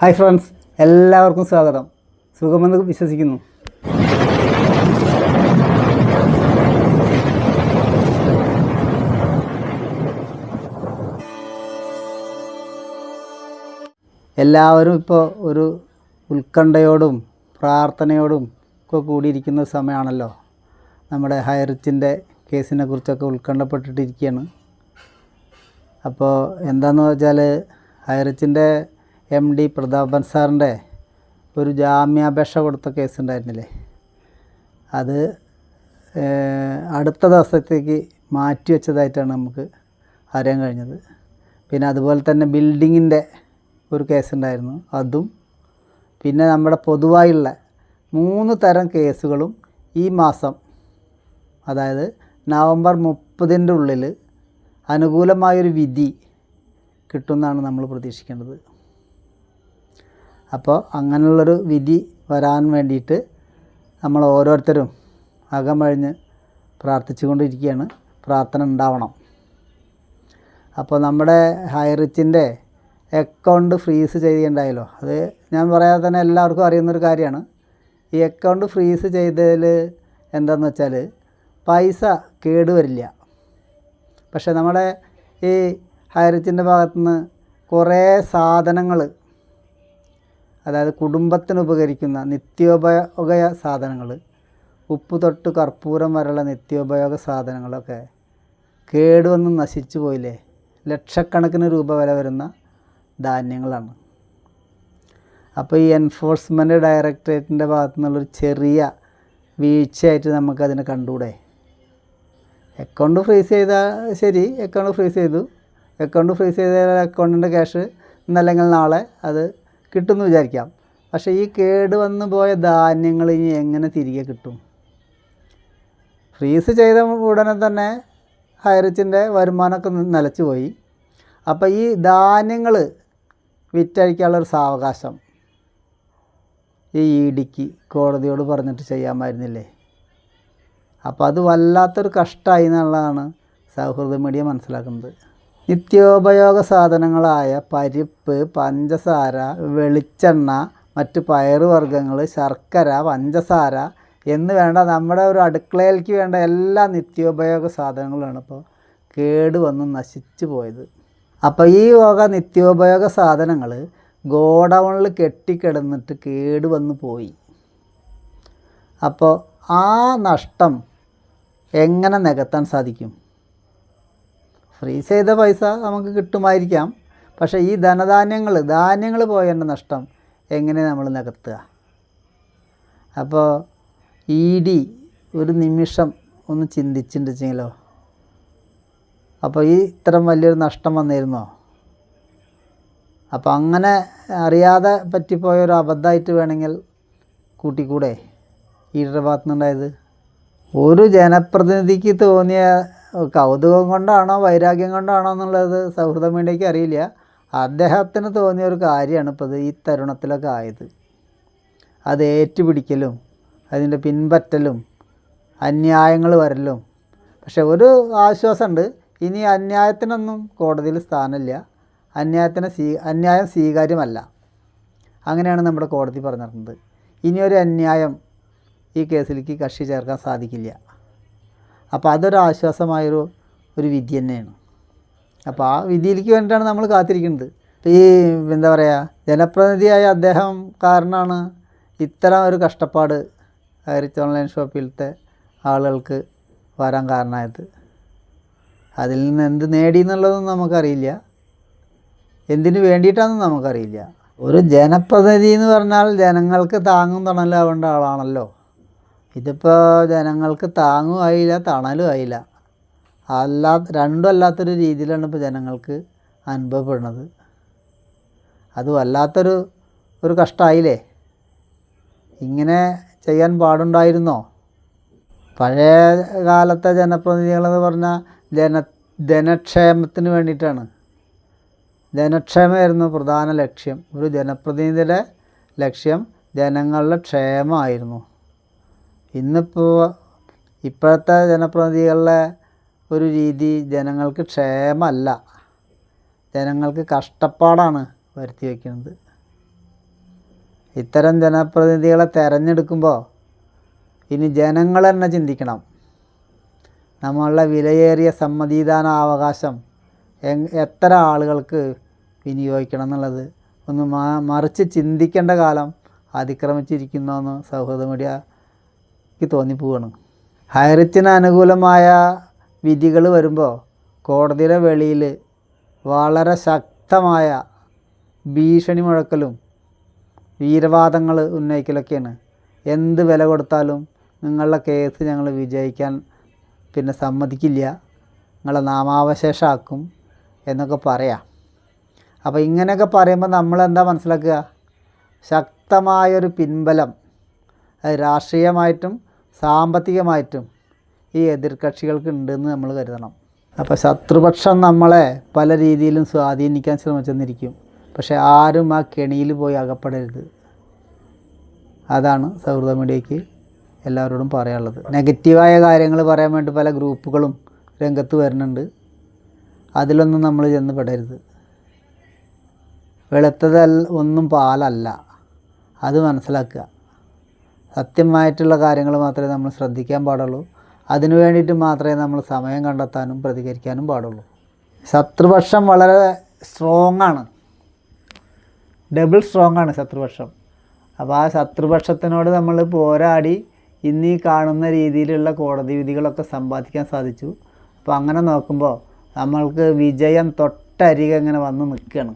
Hi friends എല്ലാവർക്കും സ്വാഗതം. സുഖമെന്ന് വിശ്വസിക്കുന്നു. എല്ലാവരും ഇപ്പോൾ ഒരു ഉത്കണ്ഠയോടും പ്രാർത്ഥനയോടും ഒക്കെ കൂടിയിരിക്കുന്ന സമയമാണല്ലോ. നമ്മുടെ ഹൈറിച്ചിന്റെ കേസിനെ കുറിച്ചൊക്കെ ഉത്കണ്ഠപ്പെട്ടിട്ടിരിക്കുകയാണ്. അപ്പോൾ എന്താണെന്ന് വെച്ചാൽ ഹൈറിച്ചിന്റെ എം ഡി പ്രതാപൻ സാറിന്റെ ഒരു ജാമ്യാപേക്ഷ കൊടുത്ത കേസ് ഉണ്ടായിരുന്നില്ലേ അത് അടുത്ത ദിവസത്തേക്ക് മാറ്റി വെച്ചതായിട്ടാണ് നമുക്ക് അറിയാൻ കഴിഞ്ഞത്. പിന്നെ അതുപോലെ തന്നെ ബിൽഡിങ്ങിന്റെ ഒരു കേസ് ഉണ്ടായിരുന്നു അതും പിന്നെ നമ്മുടെ പൊതുവായുള്ള മൂന്ന് തരം കേസുകളും ഈ മാസം അതായത് നവംബർ മുപ്പതിന്റെ ഉള്ളിൽ അനുകൂലമായൊരു വിധി കിട്ടുമെന്നാണ് നമ്മൾ പ്രതീക്ഷിക്കേണ്ടത്. അപ്പോൾ അങ്ങനെയുള്ളൊരു വിധി വരാൻ വേണ്ടിയിട്ട് നമ്മൾ ഓരോരുത്തരും അകമഴിഞ്ഞ് പ്രാർത്ഥിച്ചുകൊണ്ടിരിക്കുകയാണ്. പ്രാർത്ഥന ഉണ്ടാവണം. അപ്പോൾ നമ്മുടെ ഹൈറിച്ചിന്റെ അക്കൗണ്ട് ഫ്രീസ് ചെയ്യുകയുണ്ടായല്ലോ അത് ഞാൻ പറയാതെ തന്നെ എല്ലാവർക്കും അറിയുന്നൊരു കാര്യമാണ്. ഈ അക്കൗണ്ട് ഫ്രീസ് ചെയ്തതിൽ എന്താണെന്ന് വെച്ചാൽ പൈസ കേടുവരില്ല. പക്ഷേ നമ്മുടെ ഈ ഹൈറിച്ചിന്റെ ഭാഗത്തുനിന്ന് കുറേ സാധനങ്ങൾ അതായത് കുടുംബത്തിന് ഉപകരിക്കുന്ന നിത്യോപയോഗ സാധനങ്ങൾ ഉപ്പ് തൊട്ട് കർപ്പൂരം വരെയുള്ള നിത്യോപയോഗ സാധനങ്ങളൊക്കെ കേടുവന്ന് നശിച്ചു പോയില്ലേ? ലക്ഷക്കണക്കിന് രൂപ വില വരുന്ന ധാന്യങ്ങളാണ്. അപ്പോൾ ഈ എൻഫോഴ്സ്മെന്റ് ഡയറക്ടറേറ്റിന്റെ ഭാഗത്തു നിന്നുള്ളൊരു ചെറിയ വീഴ്ചയായിട്ട് നമുക്കതിനെ കണ്ടുകൂടെ? അക്കൗണ്ട് ഫ്രീസ് ചെയ്താൽ ശരി അക്കൗണ്ട് ഫ്രീസ് ചെയ്തു. അക്കൗണ്ട് ഫ്രീസ് ചെയ്താൽ അക്കൗണ്ടിന്റെ ക്യാഷ് ഇന്നല്ലെങ്കിൽ നാളെ അത് കിട്ടുമെന്ന് വിചാരിക്കാം. പക്ഷേ ഈ കേട് വന്നു പോയ ധാന്യങ്ങൾ ഇനി എങ്ങനെ തിരികെ കിട്ടും? ഫ്രീസ് ചെയ്ത ഉടനെ തന്നെ ഹൈറിച്ചിന്റെ വരുമാനമൊക്കെ നിലച്ചു പോയി. അപ്പോൾ ഈ ധാന്യങ്ങൾ വിറ്റഴിക്കാനുള്ളൊരു സാവകാശം ഈ ഇ ഡിക്ക് കോടതിയോട് പറഞ്ഞിട്ട് ചെയ്യാമായിരുന്നില്ലേ? അപ്പോൾ അത് വല്ലാത്തൊരു കഷ്ടമായി എന്നുള്ളതാണ് സൗഹൃദ മീഡിയ മനസ്സിലാക്കുന്നത്. നിത്യോപയോഗ സാധനങ്ങളായ പരിപ്പ് പഞ്ചസാര വെളിച്ചെണ്ണ മറ്റ് പയറുവർഗങ്ങൾ ശർക്കര പഞ്ചസാര എന്ന് വേണ്ട നമ്മുടെ ഒരു അടുക്കളയിലേക്ക് വേണ്ട എല്ലാ നിത്യോപയോഗ സാധനങ്ങളുമാണ് ഇപ്പോൾ കേട് വന്ന് നശിച്ചു പോയത്. അപ്പോൾ ഈ വക നിത്യോപയോഗ സാധനങ്ങൾ ഗോഡൗണിൽ കെട്ടിക്കിടന്നിട്ട് കേട് വന്ന് പോയി. അപ്പോൾ ആ നഷ്ടം എങ്ങനെ നികത്താൻ സാധിക്കും? ഫ്രീസ് ചെയ്ത പൈസ നമുക്ക് കിട്ടുമായിരിക്കാം. പക്ഷേ ഈ ധനധാന്യങ്ങൾ ധാന്യങ്ങൾ പോയതിന്റെ നഷ്ടം എങ്ങനെ നമ്മൾ നികത്തുക? അപ്പോൾ ഇ ഡി ഒരു നിമിഷം ഒന്ന് ചിന്തിച്ചിട്ടുണ്ടെങ്കിലോ? അപ്പോൾ ഈ ഇത്തരം വലിയൊരു നഷ്ടം വന്നിരുന്നോ? അപ്പോൾ അങ്ങനെ അറിയാതെ പറ്റിപ്പോയ ഒരു അബദ്ധമായിട്ട് വേണമെങ്കിൽ കൂട്ടിക്കൂടെ? ഈയുടെ ഭാഗത്തുനിന്നുണ്ടായത്? ഒരു ജനപ്രതിനിധിക്ക് തോന്നിയ കൗതുകം കൊണ്ടാണോ വൈരാഗ്യം കൊണ്ടാണോ എന്നുള്ളത് സൗഹൃദം വേണ്ടിയൊക്കെ അറിയില്ല. അദ്ദേഹത്തിന് തോന്നിയ ഒരു കാര്യമാണ് ഇപ്പോൾ ഇത് ഈ തരുണത്തിലൊക്കെ ആയത്. അത് ഏറ്റുപിടിക്കലും അതിന്റെ പിൻപറ്റലും അന്യായങ്ങൾ വരലും. പക്ഷെ ഒരു ആശ്വാസമുണ്ട്. ഇനി അന്യായത്തിനൊന്നും കോടതിയിൽ സ്ഥാനമില്ല. അന്യായത്തിന് സ്വീ അന്യായം സ്വീകാര്യമല്ല. അങ്ങനെയാണ് നമ്മുടെ കോടതി പറഞ്ഞിരുന്നത്. ഇനിയൊരു അന്യായം ഈ കേസിലേക്ക് കക്ഷി ചേർക്കാൻ സാധിക്കില്ല. അപ്പോൾ അതൊരു ആശ്വാസമായൊരു ഒരു വിധി തന്നെയാണ്. അപ്പോൾ ആ വിധിയിലേക്ക് വേണ്ടിയിട്ടാണ് നമ്മൾ കാത്തിരിക്കുന്നത്. ഈ എന്താ പറയുക ജനപ്രതിനിധിയായ അദ്ദേഹം കാരണമാണ് ഇത്തരം ഒരു കഷ്ടപ്പാട് ഹരിച്ച് ഓൺലൈൻ ഷോപ്പിലത്തെ ആളുകൾക്ക് വരാൻ കാരണമായത്. അതിൽ നിന്ന് എന്ത് നേടി എന്നുള്ളതൊന്നും നമുക്കറിയില്ല. എന്തിനു വേണ്ടിയിട്ടാണെന്ന് നമുക്കറിയില്ല. ഒരു ജനപ്രതിനിധി എന്ന് പറഞ്ഞാൽ ജനങ്ങൾക്ക് താങ്ങും തണലാവേണ്ട ആളാണല്ലോ. ഇതിപ്പോൾ ജനങ്ങൾക്ക് താങ്ങും ആയില്ല തണലും ആയില്ല. അല്ലാ രണ്ടും അല്ലാത്തൊരു രീതിയിലാണ് ഇപ്പോൾ ജനങ്ങൾക്ക് അനുഭവപ്പെടുന്നത്. അത് വല്ലാത്തൊരു ഒരു കഷ്ടമായില്ലേ ഇങ്ങനെ ചെയ്യാൻ പാടുണ്ടായിരുന്നോ? പഴയ കാലത്തെ ജനപ്രതിനിധികളെന്ന് പറഞ്ഞാൽ ജന ജനക്ഷേമത്തിന് വേണ്ടിയിട്ടാണ്. ജനക്ഷേമമായിരുന്നു പ്രധാന ലക്ഷ്യം. ഒരു ജനപ്രതിനിധിയുടെ ലക്ഷ്യം ജനങ്ങളുടെ ക്ഷേമമായിരുന്നു. ഇന്നിപ്പോൾ ഇപ്പോഴത്തെ ജനപ്രതിനിധികളുടെ ഒരു രീതി ജനങ്ങൾക്ക് ക്ഷേമമല്ല. ജനങ്ങൾക്ക് കഷ്ടപ്പാടാണ് വരുത്തി വയ്ക്കുന്നത് ഇത്തരം ജനപ്രതിനിധികളെ തിരഞ്ഞെടുക്കുമ്പോൾ ഇനി ജനങ്ങൾ തന്നെ ചിന്തിക്കണം. നമ്മളുടെ വിലയേറിയ സമ്മതിദാന അവകാശം എത്ര ആളുകൾക്ക് വിനിയോഗിക്കണം എന്നുള്ളത് ഒന്ന് മറിച്ച് ചിന്തിക്കേണ്ട കാലം അതിക്രമിച്ചിരിക്കുന്നു എന്ന് സൗഹൃദ മീഡിയക്ക് തോന്നിപ്പോവാണ് ഹൈറിച്ചിന് അനുകൂലമായ വിധികൾ വരുമ്പോൾ കോടതിയുടെ വെളിയിൽ വളരെ ശക്തമായ ഭീഷണി മുഴക്കലും വീരവാദങ്ങൾ ഉന്നയിക്കലൊക്കെയാണ്. എന്ത് വില കൊടുത്താലും നിങ്ങളുടെ കേസ് ഞങ്ങൾ വിജയിക്കാൻ പിന്നെ സമ്മതിക്കില്ല. നിങ്ങളെ നാമാവശേഷമാക്കും എന്നൊക്കെ പറയാം. അപ്പോൾ ഇങ്ങനെയൊക്കെ പറയുമ്പോൾ നമ്മളെന്താ മനസ്സിലാക്കുക? ശക്തമായൊരു പിൻബലം. രാഷ്ട്രീയമായിട്ടും സാമ്പത്തികമായിട്ടും ഈ എതിർകക്ഷികൾക്ക് ഉണ്ടെന്ന് നമ്മൾ കരുതണം. അപ്പോൾ ശത്രുപക്ഷം നമ്മളെ പല രീതിയിലും സ്വാധീനിക്കാൻ ശ്രമിച്ചെന്നിരിക്കും. പക്ഷേ ആരും ആ കെണിയിൽ പോയി അകപ്പെടരുത്. അതാണ് സൗഹൃദ മീഡിയയ്ക്ക് എല്ലാവരോടും പറയാനുള്ളത്. നെഗറ്റീവായ കാര്യങ്ങൾ പറയാൻ വേണ്ടി പല ഗ്രൂപ്പുകളും രംഗത്ത് വരുന്നുണ്ട്. അതിലൊന്നും നമ്മൾ ചെന്ന് പെടരുത്. വെളുത്തതല്ല ഒന്നും പാലല്ല. അത് മനസ്സിലാക്കുക. സത്യമായിട്ടുള്ള കാര്യങ്ങൾ മാത്രമേ നമ്മൾ ശ്രദ്ധിക്കാൻ പാടുള്ളൂ. അതിനു വേണ്ടിയിട്ട് മാത്രമേ നമ്മൾ സമയം കണ്ടെത്താനും പ്രതികരിക്കാനും പാടുള്ളൂ. ശത്രുപക്ഷം വളരെ സ്ട്രോങ് ആണ്. ഡബിൾ സ്ട്രോങ് ആണ് ശത്രുപക്ഷം. അപ്പോൾ ആ ശത്രുപക്ഷത്തിനോട് നമ്മൾ പോരാടി ഇന്ന് കാണുന്ന രീതിയിലുള്ള കോടതി വിധികളൊക്കെ സമ്പാദിക്കാൻ സാധിച്ചു. അപ്പോൾ അങ്ങനെ നോക്കുമ്പോൾ നമ്മൾക്ക് വിജയം തൊട്ടരികെ ഇങ്ങനെ വന്ന് നിൽക്കുകയാണ്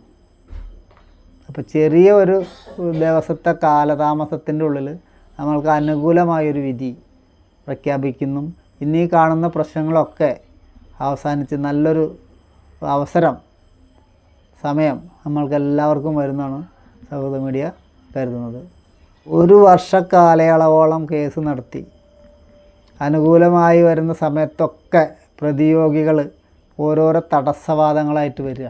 അപ്പോൾ ചെറിയ ഒരു ദിവസത്തെ കാലതാമസത്തിന്റെ ഉള്ളിൽ നമ്മൾക്ക് അനുകൂലമായൊരു വിധി പ്രഖ്യാപിക്കുന്നു. ഈ കാണുന്ന പ്രശ്നങ്ങളൊക്കെ അവസാനിച്ച് നല്ലൊരു അവസരം സമയം നമ്മൾക്ക് എല്ലാവർക്കും വരുന്നതാണ് സൗഹൃദ മീഡിയ കരുതുന്നത്. ഒരു വർഷക്കാലയളവോളം കേസ് നടത്തി. അനുകൂലമായി വരുന്ന സമയത്തൊക്കെ പ്രതിയോഗികൾ ഓരോരോ തടസ്സവാദങ്ങളായിട്ട് വരിക.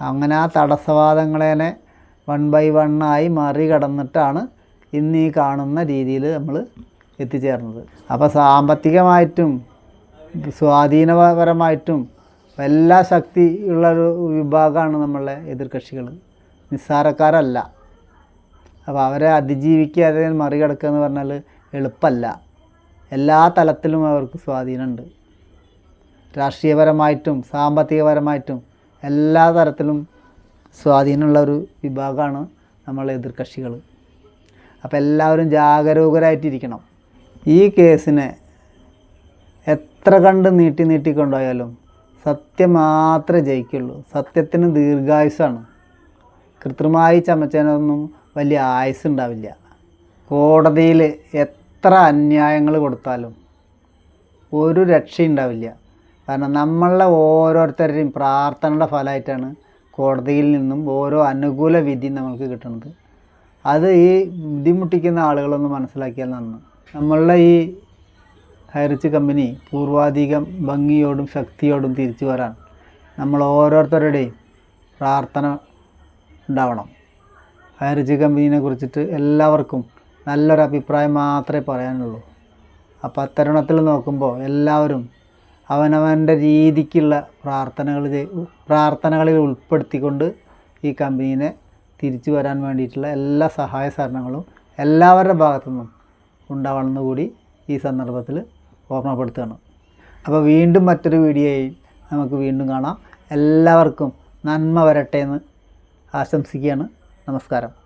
അങ്ങനെ ആ തടസ്സവാദങ്ങളെ വൺ ബൈ വണ്ണായി മറികടന്നിട്ടാണ് ഇന്ന് ഈ കാണുന്ന രീതിയിൽ നമ്മൾ എത്തിച്ചേർന്നത്. അപ്പോൾ സാമ്പത്തികമായിട്ടും സ്വാധീനപരമായിട്ടും എല്ലാ ശക്തി ഉള്ളൊരു വിഭാഗമാണ് നമ്മളെ എതിർകക്ഷികൾ. നിസ്സാരക്കാരല്ല. അപ്പോൾ അവരെ അതിജീവിക്കുക അതിനെ മറികടക്കുക എന്ന് പറഞ്ഞാൽ എളുപ്പമല്ല. എല്ലാ തലത്തിലും അവർക്ക് സ്വാധീനമുണ്ട്. രാഷ്ട്രീയപരമായിട്ടും സാമ്പത്തികപരമായിട്ടും എല്ലാ തരത്തിലും സ്വാധീനമുള്ള ഒരു വിഭാഗമാണ് നമ്മളെ എതിർകക്ഷികൾ. അപ്പോൾ എല്ലാവരും ജാഗരൂകരായിട്ടിരിക്കണം. ഈ കേസിനെ എത്ര കണ്ട് നീട്ടി നീട്ടിക്കൊണ്ടുപോയാലും സത്യം മാത്രമേ ജയിക്കുള്ളൂ. സത്യത്തിന് ദീർഘായുസാണ്. കൃത്രിമമായി ചമച്ചതിനൊന്നും വലിയ ആയുസ് ഉണ്ടാവില്ല കോടതിയിൽ എത്ര അന്യായങ്ങൾ കൊടുത്താലും ഒരു രക്ഷയുണ്ടാവില്ല കാരണം നമ്മളുടെ ഓരോരുത്തരുടെയും പ്രാർത്ഥനയുടെ ഫലമായിട്ടാണ് കോടതിയിൽ നിന്നും ഓരോ അനുകൂല വിധി നമുക്ക് കിട്ടുന്നത്. അത് ഈ ബുദ്ധിമുട്ടിക്കുന്ന ആളുകളൊന്ന് മനസ്സിലാക്കിയാൽ നന്ന്. നമ്മളുടെ ഈ ഹൈറിച്ച് കമ്പനി പൂർവാധികം ഭംഗിയോടും ശക്തിയോടും തിരിച്ചു വരാൻ നമ്മൾ ഓരോരുത്തരുടെയും പ്രാർത്ഥന ഉണ്ടാവണം. ഹൈറിച്ച് കമ്പനീനെ കുറിച്ചിട്ട് എല്ലാവർക്കും നല്ലൊരു അഭിപ്രായം മാത്രമേ പറയാനുള്ളൂ. അപ്പോൾ അത്തരുണത്തിൽ നോക്കുമ്പോൾ എല്ലാവരും അവനവന്റെ രീതിക്കുള്ള പ്രാർത്ഥനകൾ പ്രാർത്ഥനകളിൽ ഉൾപ്പെടുത്തിക്കൊണ്ട് ഈ കമ്പനീനെ തിരിച്ചു വരാൻ വേണ്ടിയിട്ടുള്ള എല്ലാ സഹായ സഹകരണങ്ങളും എല്ലാവരുടെ ഭാഗത്തു നിന്നും ഉണ്ടാവണമെന്ന് കൂടി ഈ സന്ദർഭത്തിൽ ഓർമ്മപ്പെടുത്തുകയാണ്. അപ്പോൾ വീണ്ടും മറ്റൊരു വീഡിയോയിൽ നമുക്ക് വീണ്ടും കാണാം. എല്ലാവർക്കും നന്മ വരട്ടെ എന്ന് ആശംസിക്കുകയാണ്. നമസ്കാരം.